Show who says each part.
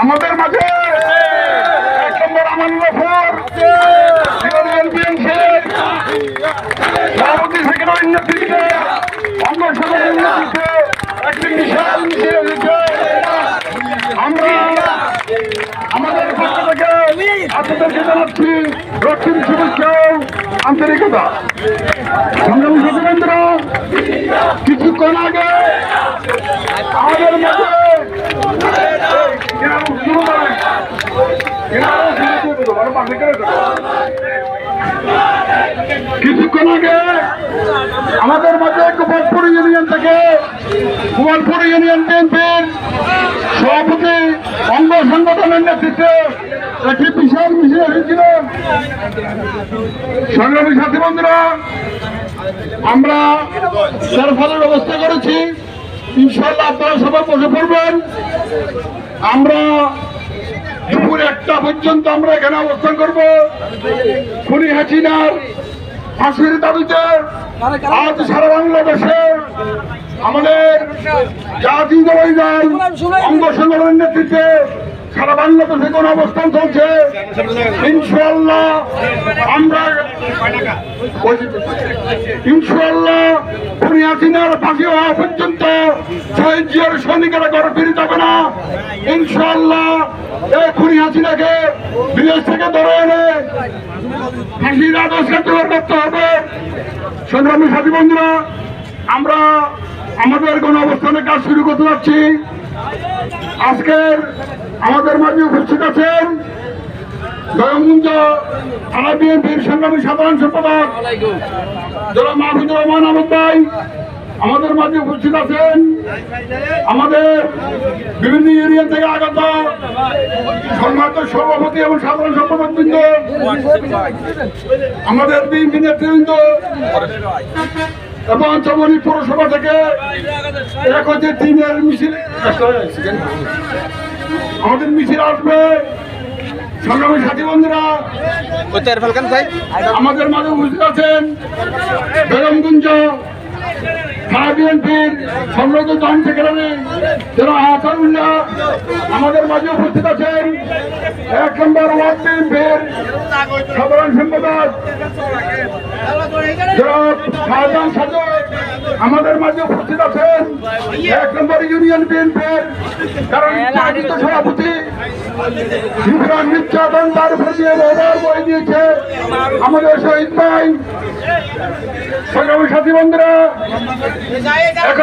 Speaker 1: আমাদের মাঝে এক নম্বর আমান গফুর সেক্রেটারি আমরা আমাদের পক্ষ থেকে আপনাদেরকে জানাচ্ছি রক্তিম শুভেচ্ছা ও আন্তরিকতা সংগ্রামী সচিবেন্দ্র কিছুক্ষণ আগে আমাদের মধ্যে কিছুক্ষণ আগে আমাদের মধ্যে গোপালপুর ইউনিয়ন বিএনপির সভাপতি অঙ্গ সংগঠনের নেতৃত্বে একটি বিশাল মিছিল এসেছিল সংগ্রামী সাথী বন্ধুরা, আমরা তার ব্যবস্থা করেছি। ইনশাল্লাহ আপনারা সবাই বসে পড়বেন। আমরা দুপুর একটা পর্যন্ত আমরা এখানে অবস্থান করব। খুনি হাসিনার ফাঁসির দাবিতে আজ সারা বাংলাদেশে আমাদের জাতীয় দল অঙ্গ সংগঠনের নেতৃত্বে সারা বাংলাদেশে কোন অবস্থান চলছে ইনশাল্লাহ আমরা ইনশাল্লাহ খুনি হাসিনার ফাঁসি হওয়া পর্যন্ত শহীদ জিয়ার সৈনিকেরা ঘরে ফিরে যাবে না। ইনশাল্লাহ এই খুনি হাসিনাকে বিদেশ থেকে ধরে এনে ফাঁসির আদেশ কার্যকর করতে হবে। সংগ্রামী সাথী বন্ধুরা, আমরা আমাদের কোন অবস্থানে কাজ শুরু করতে যাচ্ছি। আজকের আমাদের মাঝে উপস্থিত আছেন সংগ্রামী সাধারণ সম্পাদক আমাদের মাঝে আছেন আমাদের বিভিন্ন থেকে সভাপতি এবং সাধারণ সম্পাদক বৃন্দ, আমাদের বিএনপি নেতৃবৃন্দ এবং চমনি পৌরসভা থেকে একত্রে টিমের মিছিল আমাদের মিছিল আসবে। সংগ্রামী সাথী বন্ধুরা আমাদের মাঝে উপস্থিত আছেন বেগমগঞ্জ থানা বিএনপির সম্রাট জন সেক্রেটারি যারা আসারুল্লাহ আমাদের মাঝে উপস্থিত আছেন এক নম্বর সাধারণ সম্পাদক আমাদের মাঝে উপস্থিত আছেন। এক নম্বর ইউনিয়ন বিএনপির কারণ সভাপতি নির্যাতন তার উপর দিয়ে রোবার বই দিয়েছে আমাদের শহীদ ভাই। সাথী বন্ধুরা